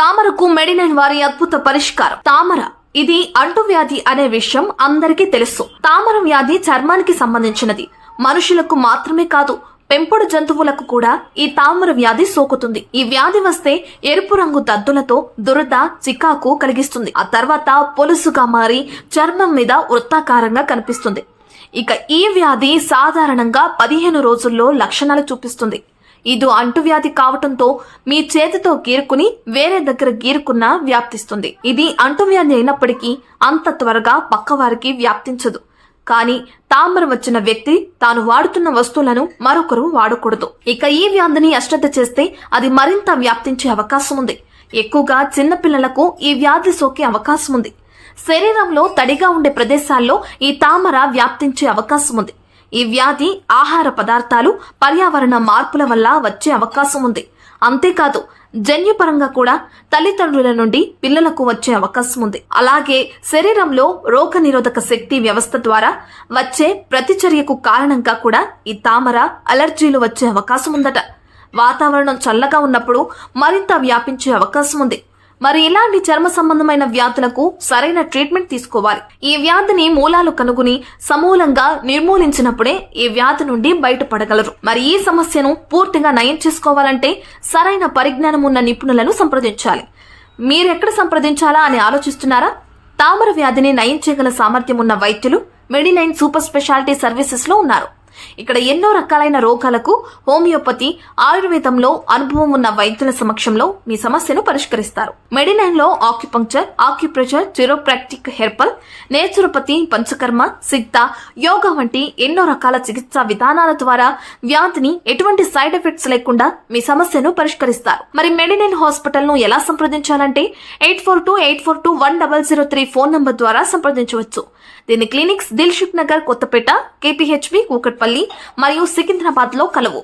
తామరకు మెడినైన్ వారి అద్భుత పరిష్కారం. తామర ఇది అంటువ్యాధి అనే విషయం అందరికీ తెలుసు. తామర వ్యాధి చర్మానికి సంబంధించినది. మనుషులకు మాత్రమే కాదు పెంపుడు జంతువులకు కూడా ఈ తామర వ్యాధి సోకుతుంది. ఈ వ్యాధి వస్తే ఎరుపు రంగు దద్దులతో దురద చికాకు కలిగిస్తుంది. ఆ తర్వాత పొలుసుగా మారి చర్మం మీద వృత్తాకారంగా కనిపిస్తుంది. ఇక ఈ వ్యాధి సాధారణంగా పదిహేను రోజుల్లో లక్షణాలు చూపిస్తుంది. ఇది అంటువ్యాధి కావటంతో మీ చేతితో గీరుకుని వేరే దగ్గర గీరుకున్నా వ్యాప్తిస్తుంది. ఇది అంటువ్యాధి అయినప్పటికీ అంత త్వరగా పక్కవారికి వ్యాప్తించదు. కానీ తామర వచ్చిన వ్యక్తి తాను వాడుతున్న వస్తువులను మరొకరు వాడకూడదు. ఇక ఈ వ్యాధిని అశ్రద్ధ చేస్తే అది మరింత వ్యాప్తించే అవకాశం ఉంది. ఎక్కువగా చిన్నపిల్లలకు ఈ వ్యాధి సోకే అవకాశం ఉంది. శరీరంలో తడిగా ఉండే ప్రదేశాల్లో ఈ తామర వ్యాప్తించే అవకాశం ఉంది. ఈ వ్యాధి ఆహార పదార్థాలు పర్యావరణ మార్పుల వల్ల వచ్చే అవకాశం ఉంది. అంతేకాదు జన్యుపరంగా కూడా తల్లిదండ్రుల నుండి పిల్లలకు వచ్చే అవకాశం ఉంది. అలాగే శరీరంలో రోగ నిరోధక శక్తి వ్యవస్థ ద్వారా వచ్చే ప్రతిచర్యకు కారణంగా కూడా ఈ తామర అలర్జీలు వచ్చే అవకాశం ఉందట. వాతావరణం చల్లగా ఉన్నప్పుడు మరింత వ్యాపించే అవకాశం ఉంది. మరి ఇలాంటి చర్మ సంబంధమైన వ్యాధులకు సరైన ట్రీట్మెంట్ తీసుకోవాలి. ఈ వ్యాధిని మూలాలు కనుగొని సమూలంగా నిర్మూలించినప్పుడే ఈ వ్యాధి నుండి బయటపడగలరు. మరి ఈ సమస్యను పూర్తిగా నయం చేసుకోవాలంటే సరైన పరిజ్ఞానం ఉన్న నిపుణులను సంప్రదించాలి. మీరెక్కడ సంప్రదించాలా అని ఆలోచిస్తున్నారా? తామర వ్యాధిని నయం చేయగల సామర్థ్యం ఉన్న వైద్యులు మెడినైన్ సూపర్ స్పెషాలిటీ సర్వీసెస్లో ఉన్నారు. ఇక్కడ ఎన్నో రకాలైన రోగాలకు హోమియోపతి ఆయుర్వేదంలో అనుభవం ఉన్న వైద్యుల సమక్షంలో మీ సమస్యను పరిష్కరిస్తారు. మెడినైన్లో acupuncture acupressure chiropractic herbal naturopathy panchakarma Siddha yoga వంటి ఎన్నో రకాల చికిత్సా విధానాల ద్వారా వ్యాధిని ఎటువంటి సైడ్ ఎఫెక్ట్స్ లేకుండా మీ సమస్యను పరిష్కరిస్తారు. మరి మెడినైన్ హాస్పిటల్ను ఎలా సంప్రదించాలంటే eight four two eight four two one double zero three phone number ద్వారా సంప్రదించవచ్చు. దీని క్లినిక్స్ దిల్షుక్ నగర్ కొత్తపేట కేపీహెచ్బి కూకట్పల్లి మరియు సికింద్రాబాద్లో కలవు.